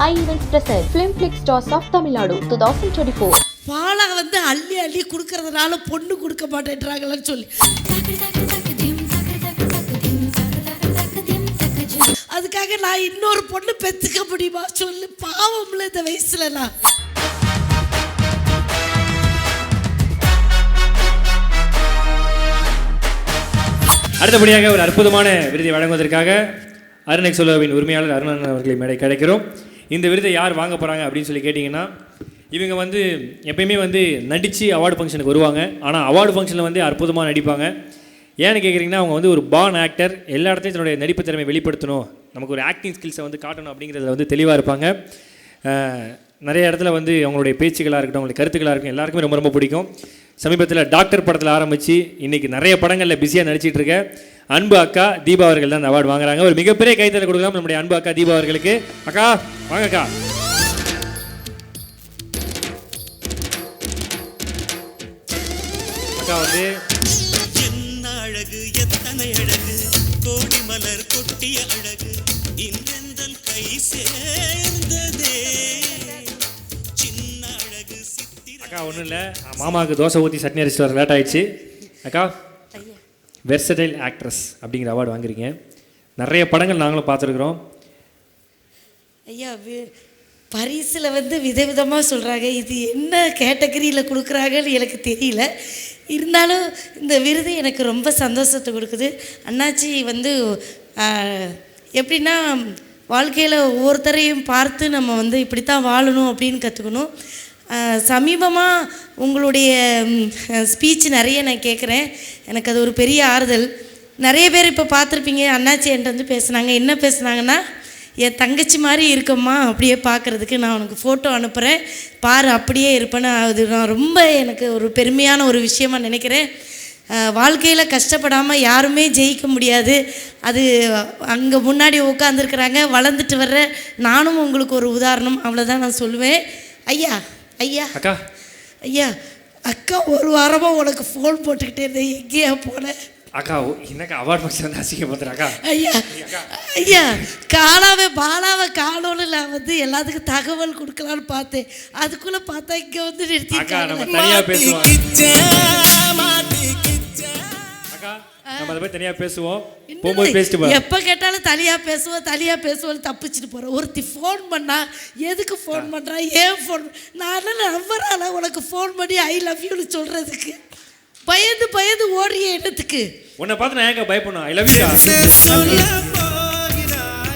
I Events present Film Flick Stars of Tamil Nadu 2024. Bala வந்து அள்ளி அள்ளி கொடுக்கறதுனால பொண்ணு கொடுக்க மாட்டேன்றாங்களான்னு சொல்லி. அதுக்காக நான் இன்னொரு பொண்ணு பெத்துக்க முடியுமா சொல்லு. பாவம்ல இந்த வயசுல நான் அடுத்தபடியாக ஒரு அற்புதமான விருதை வழங்குவதற்காக அருணை சொல்லுவின் உரிமையாளர் அருணன் அவர்களை மேடை கிடைக்கிறோம் இந்த விருதை யார் வாங்க போகிறாங்க அப்படின்னு சொல்லி கேட்டிங்கன்னா இவங்க வந்து எப்பயுமே வந்து நடித்து அவார்டு ஃபங்க்ஷனுக்கு வருவாங்க. ஆனால் அவார்டு ஃபங்க்ஷனில் வந்து அற்புதமாக நடிப்பாங்க. ஏன்னு கேட்குறீங்கன்னா அவங்க வந்து ஒரு பான் ஆக்டர் எல்லா இடத்தையும் தன்னுடைய நடிப்பு திறமை வெளிப்படுத்தணும். நமக்கு ஒரு ஆக்டிங் ஸ்கில்ஸை வந்து காட்டணும் அப்படிங்கிறதுல வந்து தெளிவாக இருப்பாங்க. நிறைய இடத்துல வந்து அவங்களுடைய பேச்சுகளாக இருக்கட்டும் அவங்களுடைய கருத்துக்களாக இருக்கட்டும் எல்லாருக்குமே ரொம்ப ரொம்ப பிடிக்கும். சமீபத்தில் டாக்டர் படத்தில் ஆரம்பித்து இன்றைக்கி நிறைய படங்களில் பிஸியாக நடிச்சிட்டு அன்பு அக்கா தீபா அவர்கள் தான் அவார்டு வாங்குறாங்க. ஒரு மிகப்பெரிய கைத்தறி கொடுக்கலாம் நம்முடைய அன்பு அக்கா தீபா அவர்களுக்கு. அக்கா வாங்க அக்கா. அக்கா வந்து என்ன அழகு எத்தனை அழகு? கோடி மலர் கொட்டிய அழகு. இன்றெந்தன் கை சேர்ந்ததே. சின்ன அழகு அக்கா ஒன்றும் இல்லை. மாமாவுக்கு தோசை ஊற்றி சட்னி அரிசிட்டு வர லேட் ஆயிடுச்சு. அக்கா வெர்சடைல் ஆக்ட்ரஸ் அப்படிங்கிற அவார்டு வாங்குறீங்க. நிறைய படங்கள் நாங்களும் பார்த்துருக்குறோம். ஐயா வி- பரிசில் வந்து விதவிதமாக சொல்கிறாங்க இது என்ன கேட்டகரியில் கொடுக்குறாங்கன்னு எனக்கு தெரியல. இருந்தாலும் இந்த விருது எனக்கு ரொம்ப சந்தோஷத்தை கொடுக்குது. அண்ணாச்சி வந்து எப்படின்னா வாழ்க்கையில் ஒவ்வொருத்தரையும் பார்த்து நம்ம வந்து இப்படித்தான் வாழணும் அப்படின்னு கற்றுக்கணும் சமீபமாக உங்களுடைய ஸ்பீச் நிறைய நான் கேட்குறேன் எனக்கு அது ஒரு பெரிய ஆறுதல். நிறைய பேர் இப்போ பார்த்துருப்பீங்க அண்ணாச்சி என்கிட்ட வந்து பேசுனாங்க. என்ன பேசுனாங்கன்னா என் தங்கச்சி மாதிரி இருக்கம்மா அப்படியே பார்க்குறதுக்கு நான் உனக்கு ஃபோட்டோ அனுப்புகிறேன் பாரு அப்படியே இருப்பேன்னு. அது நான் ரொம்ப எனக்கு ஒரு பெருமையான ஒரு விஷயமாக நினைக்கிறேன். வாழ்க்கையில் கஷ்டப்படாமல் யாருமே ஜெயிக்க முடியாது. அது அங்கே முன்னாடி உட்காந்துருக்குறாங்க வளர்ந்துட்டு வர்ற. நானும் உங்களுக்கு ஒரு உதாரணம். அவ்வளோதான் நான் சொல்லுவேன். ஐயா ஐயா. அக்கா ஐயா அக்கா ஒரு வாரமாக உனக்கு ஃபோன் போட்டுக்கிட்டே இருந்தேன். எங்கேயா போனேன் அக்கா என்னக்கா அவார்டு ஃபங்க்ஷன் வந்து அசிங்கப்படுத்துற அக்கா. ஐயா ஐயா காணாவே பாலாவை காணோன்னு நான் வந்து எல்லாத்துக்கும் தகவல் கொடுக்கலான்னு பார்த்தேன். அதுக்குள்ளே பார்த்தா இங்கே வந்து அக்கா நம்ம தனியாக பேசுவோம். அக்கா நம்ம அதை போய் தனியாக பேசுவோம். போகும்போது பேசிட்டு போ எப்போ கேட்டாலும் தனியாக பேசுவோம் தனியாக பேசுவோம் தப்பிச்சுட்டு போகிறேன் ஒருத்தி ஃபோன் பண்ணா எதுக்கு ஃபோன் பண்ணுறா ஏன் ஃபோன் நான் நம்புறால உனக்கு ஃபோன் பண்ணி ஐ லவ் யூன்னு சொல்கிறதுக்கு பயந்து பயந்து ஓடுறிய இடத்துக்கு உன்னை பார்த்து நான் ஏங்க பயப்படணும்? ஐ லவ் யூ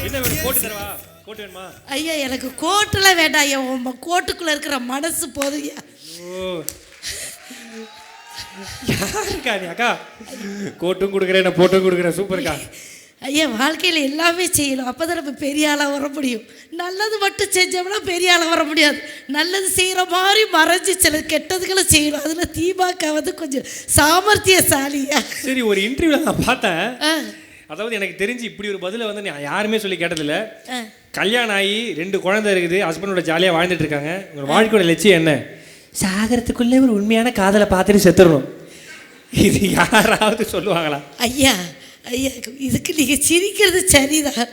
என்ன வேணும்? கோட்டு தரவா? கோட்டு வேணுமா? ஐயா எனக்கு கோட்டெல்லாம் வேண்டாம் ஐயா. உன் கோட்டுக்குள்ளே இருக்கிற மனசு போதும் ஐயா. ஓ. யாருக்கா நீ அக்கா? கோட்டும் கொடுக்குறேன் நான் போட்டும் கொடுக்குறேன். சூப்பர்க்கா ஐயா வாழ்க்கையில் எல்லாமே செய்யணும். அப்போ தான் நம்ம பெரிய ஆளாக வர முடியும். நல்லது மட்டும் செஞ்சோம்னா பெரிய ஆளாக வர முடியாது. நல்லது செய்கிற மாதிரி மறைஞ்சு சில கெட்டதுகளை செய்யணும். அதில் தீபாக்கா வந்து கொஞ்சம் சாமர்த்தியசாலியா சரி ஒரு இன்டர்வியூல நான் பார்த்தேன். அதாவது எனக்கு தெரிஞ்சு இப்படி ஒரு பதிலை வந்து நான் யாருமே சொல்லி கேட்டதில்ல. கல்யாணம் ஆகி ரெண்டு குழந்தை இருக்குது. ஹஸ்பண்டோட ஜாலியாக வாழ்ந்துட்டு இருக்காங்க. உங்களோட வாழ்க்கையோட லட்சியம் என்ன? சாகரத்துக்குள்ளே ஒரு உண்மையான காதலை பார்த்துட்டு செத்துடணும். இது யாராவது சொல்லுவாங்களா? ஐயா ஐயா இதுக்கு நீங்கள் சிரிக்கிறது சரிதான்.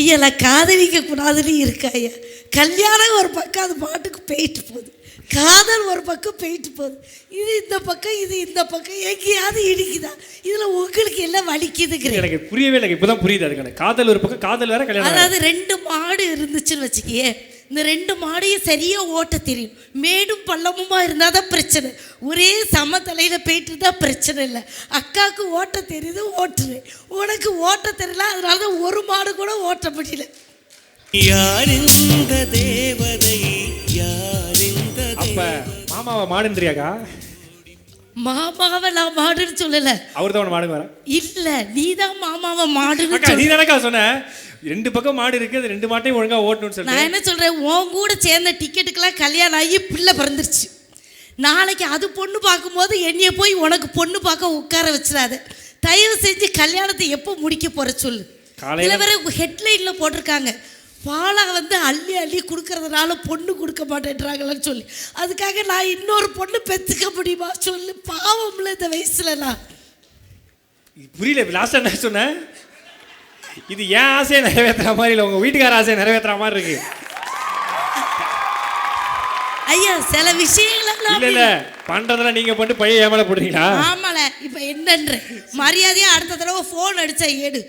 ஐயா நான் காதலிக்க கூடாதுன்னு இருக்கா ஐயா. கல்யாணம் ஒரு பக்கம் அது பாட்டுக்கு போயிட்டு போகுது. காதல் ஒரு பக்கம் போயிட்டு போகுது. இது இந்த பக்கம் இது இந்த பக்கம் எங்கேயாவது இடிக்குதா? இதில் உங்களுக்கு எல்லாம் வலிக்குதுங்கிறேன் எனக்கு புரியவே இல்லை இப்போதான் புரியுது அதுக்கான காதல் ஒரு பக்கம் காதல் வேற கல்யாணம். அதாவது ரெண்டு மாடு இருந்துச்சுன்னு வச்சுக்கியே. இந்த ரெண்டு மாடையும் சரியா ஓட்ட தெரியும். மேடும் பள்ளமுமா இருந்தால் தான் பிரச்சனை. ஒரே சமதலையில் போயிட்டு தான் பிரச்சனை இல்லை. அக்காவுக்கு ஓட்ட தெரியுது ஓட்டுறேன் உனக்கு ஓட்ட தெரியல அதனால தான் ஒரு மாடு கூட ஓட்ட முடியல. யார் இந்த தேவதை யார் இந்த அப்ப மாமாவை மாடுன்றியாக்கா மாமாவை நான் மாடுன்னு சொல்லலை. அவர் தான் மாடு வர இல்லை நீ தான் மாமாவை மாடுன்னு நீ சொல்ல. தானக்கா சொன்ன? ரெண்டு பக்கம் மாடு இருக்கு அது ரெண்டு மாட்டையும் ஒழுங்கா ஓட்டணும்னு நான் சொல்லிட்டு என்ன சொல்கிறேன் உன் கூட சேர்ந்த டிக்கெட்டுக்கெல்லாம் கல்யாணம் ஆகி பிள்ளை பிறந்துருச்சு. நாளைக்கு அது பொண்ணு பார்க்கும்போது என்னைய போய் உனக்கு பொண்ணு பார்க்க உட்கார வச்சிடாத. தயவு செஞ்சு கல்யாணத்தை எப்போ முடிக்க போற சொல்லு. காலையில- இதில் வேற ஹெட்லைனில் போட்டிருக்காங்க. பாலா வந்து அள்ளி அள்ளி கொடுக்கறதுனால பொண்ணு கொடுக்க மாட்டேன்றாங்களான்னு சொல்லி. அதுக்காக நான் இன்னொரு பொண்ணு பெற்றுக்க முடியுமா சொல்லு. பாவம்ல இந்த வயசுல நான். புரியல லாஸ்ட் என்ன சொன்னேன் இது என் ஆசையை நிறைவேற்றுற மாதிரி இல்லை உங்க வீட்டுக்கார ஆசையை நிறைவேற்றுற மாதிரி இருக்கு. ஐயா சில விஷயங்களெல்லாம் இல்ல இல்ல. பண்றதெல்லாம் நீங்க பண்ணிட்டு பையன் ஏமால போடுறீங்களா? ஆமால. இப்போ என்னன்ற? மரியாதையா அடுத்த தடவை ஃபோன் அடிச்சா ஏடு.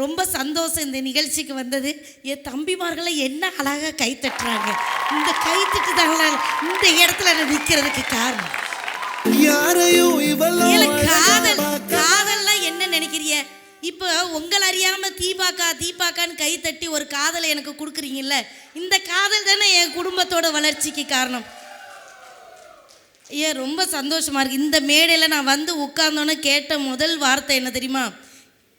ரொம்ப சந்தோஷம் இந்த நிகழ்ச்சிக்கு வந்தது. என் தம்பிமார்களை என்ன அழகா கை தட்டுறாங்க. இந்த கை தட்டுதாங்களா இந்த இடத்துல நான் நிற்கிறதுக்கு காரணம். காதல் காதல்லாம் என்ன நினைக்கிறிய இப்போ உங்களை அறியாம தீபாக்கா தீபாக்கான்னு கை தட்டி ஒரு காதலை எனக்கு கொடுக்குறீங்கல்ல இந்த காதல் தானே என் குடும்பத்தோட வளர்ச்சிக்கு காரணம். ஏன் ரொம்ப சந்தோஷமா இருக்கு. இந்த மேடையில் நான் வந்து உட்கார்ந்தோன்னே கேட்ட முதல் வார்த்தை என்ன தெரியுமா?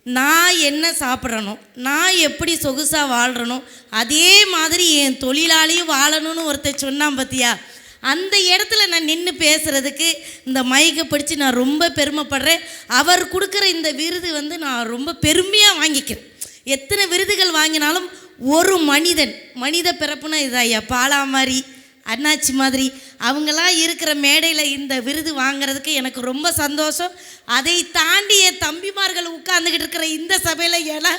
நான் என்ன சாப்பிட்றனோ நான் எப்படி சொகுசாக வாழ்கிறனோ அதே மாதிரி என் தொழிலாளியும் வாழணும்னு ஒருத்தர் சொன்னான் பார்த்தியா அந்த இடத்துல நான் நின்று பேசுகிறதுக்கு இந்த மைக்கை பிடிச்சி நான் ரொம்ப பெருமைப்படுறேன். அவர் கொடுக்குற இந்த விருது வந்து நான் ரொம்ப பெருமையாக வாங்கிக்கிறேன். எத்தனை விருதுகள் வாங்கினாலும் ஒரு மனிதன் மனித பிறப்புனா இதாயா பாலா மாதிரி அண்ணாச்சி மாதிரி. அவங்களாம் இருக்கிற மேடையில் இந்த விருது வாங்குறதுக்கு எனக்கு ரொம்ப சந்தோஷம். அதை தாண்டி என் தம்பிமார்கள் உட்கார்ந்துக்கிட்டு இருக்கிற இந்த சபையில் ஏன்னா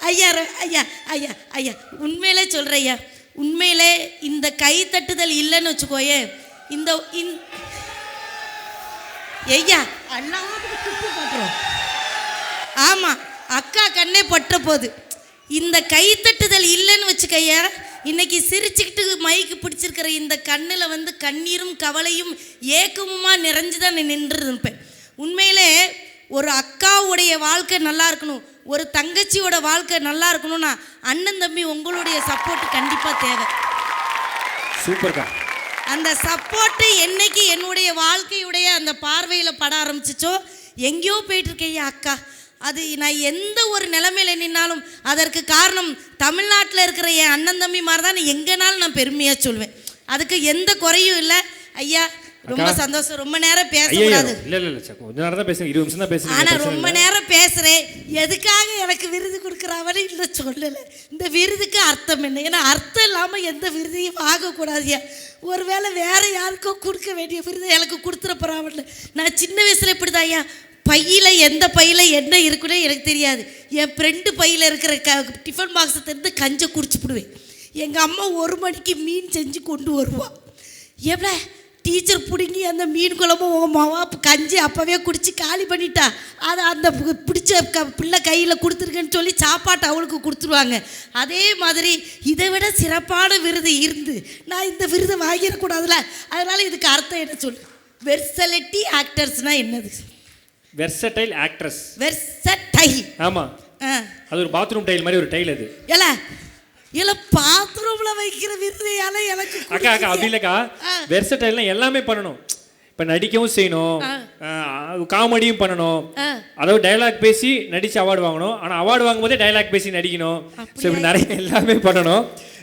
ஐயா ர- ஐயா ஐயா ஐயா உண்மையிலே சொல்கிற ஐயா உண்மையிலே இந்த கைத்தட்டுதல் இல்லைன்னு வச்சுக்கோயே. இந்த இந்- ஐயா அண்ணா ஆமாம் அக்கா கண்ணே பட்ட போகுது இந்த கைத்தட்டுதல் இல்லைன்னு வச்சுக்கையா இன்னைக்கு சிரிச்சுக்கிட்டு மைக்கு பிடிச்சிருக்கிற இந்த கண்ணில் வந்து கண்ணீரும் கவலையும் ஏக்கமுமா நிறைஞ்சு தான் நான் நின்று இருப்பேன் உண்மையிலே ஒரு அக்காவுடைய வாழ்க்கை நல்லா இருக்கணும் ஒரு தங்கச்சியோட வாழ்க்கை நல்லா இருக்கணும்னா அண்ணன் தம்பி உங்களுடைய சப்போர்ட் கண்டிப்பாக தேவை. சூப்பர்க்கா. அந்த சப்போர்ட்டு என்னைக்கு என்னுடைய வாழ்க்கையுடைய அந்த பார்வையில் பட ஆரம்பிச்சிச்சோ எங்கேயோ போயிட்டு இருக்கேன் அக்கா? அது நான் எந்த ஒரு நிலைமையில நின்னாலும் அதற்கு காரணம் தமிழ்நாட்டில் இருக்கிற என் அண்ணன் தம்பி மாதிரி தான் நான் எங்கேனாலும் நான் பெருமையாக சொல்வேன். அதுக்கு எந்த குறையும் இல்லை. ஐயா ரொம்ப. சந்தோஷம். ரொம்ப நேரம் ஐயோ பேசக்கூடாது. இல்ல இல்ல இல்ல கொஞ்ச நேரம் தான் பேசுங்க. இருபது நிமிஷம் தான் பேசுங்க. ஆனா ரொம்ப. நேரம் பேசுறேன். எதுக்காக எனக்கு விருது கொடுக்குறாவன்னு இல்லை சொல்லலை. இந்த விருதுக்கு அர்த்தம் என்ன? ஏன்னா அர்த்தம் இல்லாமல் எந்த விருதையும் வாங்கக்கூடாதுயா ஒருவேளை வேற யாருக்கோ கொடுக்க வேண்டிய விருதை எனக்கு கொடுத்துட போறாமல் நான் சின்ன வயசுல இப்படிதான்யா பையில் எந்த பையில் என்ன இருக்குன்னு எனக்கு தெரியாது. என் ஃப்ரெண்டு பையில் இருக்கிற க டிஃபன் பாக்ஸை திறந்து கஞ்சை குடிச்சுப்பிடுவேன் எங்கள் அம்மா ஒரு மணிக்கு மீன் செஞ்சு கொண்டு வருவா. எவ்வளோ? டீச்சர் பிடுங்கி அந்த மீன் குழம்பு உங்கள் மாவா கஞ்சி அப்போவே குடித்து காலி பண்ணிட்டா. அதை அந்த பிடிச்ச க பிள்ளை கையில் கொடுத்துருக்கேன்னு சொல்லி சாப்பாட்டை அவளுக்கு கொடுத்துருவாங்க. அதே மாதிரி இதை விட சிறப்பான விருது இருந்து நான் இந்த விருதை வாங்கிடக்கூடாதுல அதனால் இதுக்கு அர்த்தம் என்ன சொல்லு? வெர்சலிட்டி ஆக்டர்ஸ்னால் என்னது? வெர்சடைல் ஆக்ட்ரஸ் வெர்சட்டை ஆமா. அது ஒரு பாத்ரூம் டைல் மாதிரி ஒரு டைல் அது. ஏல இல்ல பாத்ரூம்ல வைக்கிற விருதையால எனக்கு அக்கா அக்கா அப்படி இல்லக்கா. வெர்சடைல்னா எல்லாமே பண்ணணும். இப்போ நடிக்கவும் செய்யணும். காமெடியும் பண்ணணும். அதாவது டைலாக் பேசி நடிச்சு அவார்டு வாங்கணும். ஆனால் அவார்டு வாங்கும்போதே டைலாக் பேசி நடிக்கணும். ஸோ இப்படி நிறைய எல்லாமே பண்ணணும்.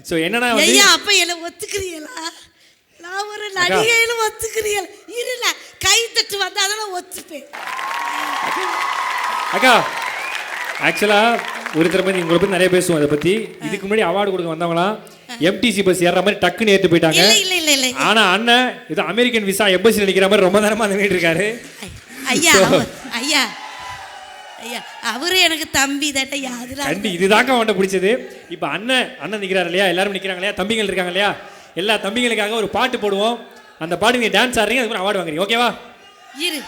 ஸோ என்னன்னா ஐயா அப்ப என்ன ஒத்துக்கிறீங்களா? நான் ஒரு நடிகையில ஒத்துக்கிறீங்களா? இருல கை தட்டு வந்தா அதெல்லாம் ஒத்துப்பேன். அக்கா ஆக்சுவலாக ஒரு தடவை பற்றி உங்களை பற்றி நிறைய பேசுவோம் அதை பற்றி இதுக்கு முன்னாடி அவார்டு கொடுக்க வந்தவங்களாம் எம்டிசி பஸ் ஏறுற மாதிரி டக்குன்னு ஏற்று போயிட்டாங்க. இல்ல இல்ல இல்ல இல்ல. ஆனா அண்ணன் இது அமெரிக்கன் விசா எம்பசியில் நிற்கிற மாதிரி ரொம்ப நேரமா அந்த இருக்காரு. ஐயா ஐயா ஐயா அவரு எனக்கு தம்பி தட்டையா அதெல்லாம் கண்டி இதுதாங்க அவன்கிட்ட பிடிச்சது. இப்போ அண்ணன் அண்ணன் நிற்கிறாரு இல்லையா? எல்லாரும் நிற்கிறாங்க இல்லையா? தம்பிகள் இருக்காங்க இல்லையா? எல்லா தம்பிகளுக்காக ஒரு பாட்டு போடுவோம். அந்த பாட்டு நீங்கள் டான்ஸ் ஆடுறீங்க அதுக்கு அவார்டு வாங்குறீங்க. ஓகேவா இரு.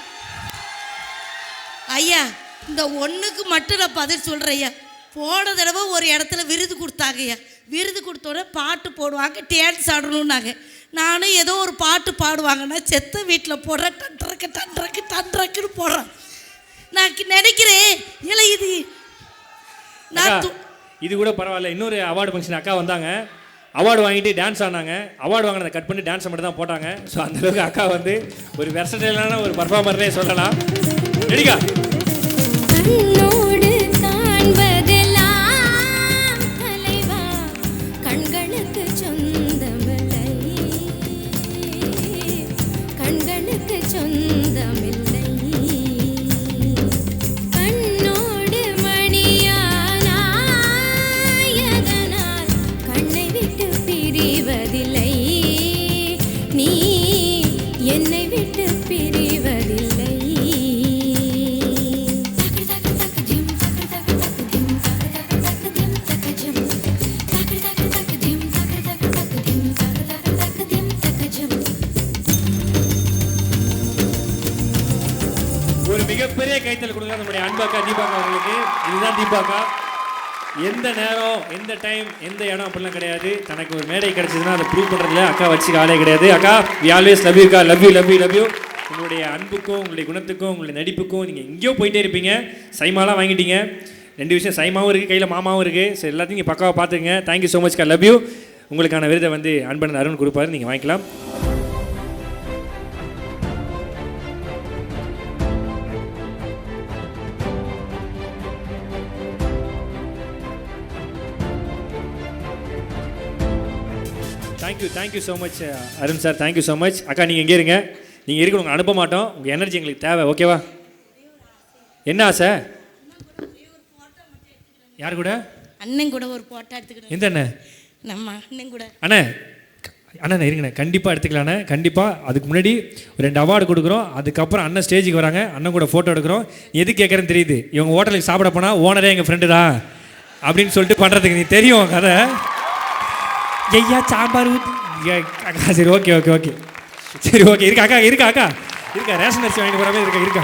ஐயா இந்த ஒண்ணுக்கு மட்டும் நான் பதில் சொல்றேன் ஐயா. போன தடவை ஒரு இடத்துல விருது கொடுத்தாங்க ஐயா. விருது கொடுத்தோடனே பாட்டு போடுவாங்க டான்ஸ் ஆடணும்னாங்க. நானும் ஏதோ ஒரு பாட்டு பாடுவாங்கன்னா செத்த வீட்டில் போடுறேன் டன்றக்கு டன்றக்கு டன்றக்குன்னு போடுறேன். நான் நினைக்கிறேன் இல்லை இது நான் இது கூட பரவாயில்ல. இன்னொரு அவார்டு ஃபங்க்ஷன் அக்கா வந்தாங்க. அவார்டு வாங்கிட்டு டான்ஸ் ஆடினாங்க. அவார்டு வாங்கினதை கட் பண்ணி டான்ஸ் மட்டும் தான் போட்டாங்க. ஸோ அந்தளவுக்கு அக்கா வந்து ஒரு வெர்சடைலான ஒரு பர்ஃபார்மர்னே சொல்லலாம். ரெடிக்கா? மிகப்பெரிய கைத்தல் கொடுங்க நம்முடைய அன்பாக்கா தீபாக்கா அவர்களுக்கு. இதுதான் தீபாக்கா. எந்த நேரம் எந்த டைம் எந்த இடம் அப்படிலாம் கிடையாது. தனக்கு ஒரு மேடை கிடைச்சதுன்னா அதை ப்ரூவ் பண்ணுறதுல அக்கா வச்சுக்க ஆளே கிடையாது. அக்கா வி ஆல்வேஸ் லவ் யூ அக்கா. Love you love you love you உங்களுடைய அன்புக்கும் உங்களுடைய குணத்துக்கும் உங்களுடைய நடிப்புக்கும் நீங்கள் எங்கேயோ போயிட்டே இருப்பீங்க. சைமாலாம் வாங்கிட்டீங்க. ரெண்டு விஷயம் சைமாவும் இருக்குது கையில் மாமாவும் இருக்குது சரி எல்லாத்தையும் நீங்கள் பக்காவாக பார்த்துங்க தேங்க்யூ ஸோ மச் கா லவ் யூ உங்களுக்கான விருதை வந்து அன்பன் அருண் கொடுப்பாரு. நீங்கள் வாங்கிக்கலாம். Thank you thank you so much Arun sir thank you so much அக்கா நீங்கள் எங்கே இருங்க. நீங்கள் இருக்கணும் உங்களை அனுப்ப மாட்டோம். உங்கள் எனர்ஜி எங்களுக்கு தேவை ஓகேவா என்ன ஆசை? யார் கூட? அண்ணன் கூட ஒரு போட்டோ எடுத்துக்கிட்டு எந்த அண்ணன்? நம்ம அண்ணன் கூட. அண்ணே அண்ணா இருங்கண்ணே. கண்டிப்பாக எடுத்துக்கலாண்ணே கண்டிப்பாக அதுக்கு முன்னாடி ரெண்டு அவார்டு கொடுக்குறோம். அதுக்கப்புறம் அண்ணன் ஸ்டேஜுக்கு வராங்க. அண்ணன் கூட ஃபோட்டோ எடுக்கிறோம். எது கேட்குறேன்னு தெரியுது. இவங்க ஹோட்டலுக்கு சாப்பிட போனால் ஓனரே எங்கள் ஃப்ரெண்டு தான். அப்படின்னு சொல்லிட்டு பண்ணுறதுக்கு நீ தெரியும் கதை. ஐயா சாம்பார் ஊத்தி அக்கா சரி ஓகே ஓகே ஓகே சரி ஓகே இருக்கா அக்கா இருக்கா அக்கா. இருக்கா ரேஷன் அரிசி வாங்கிட்டு போகிற மாதிரி இருக்கா இருக்கா?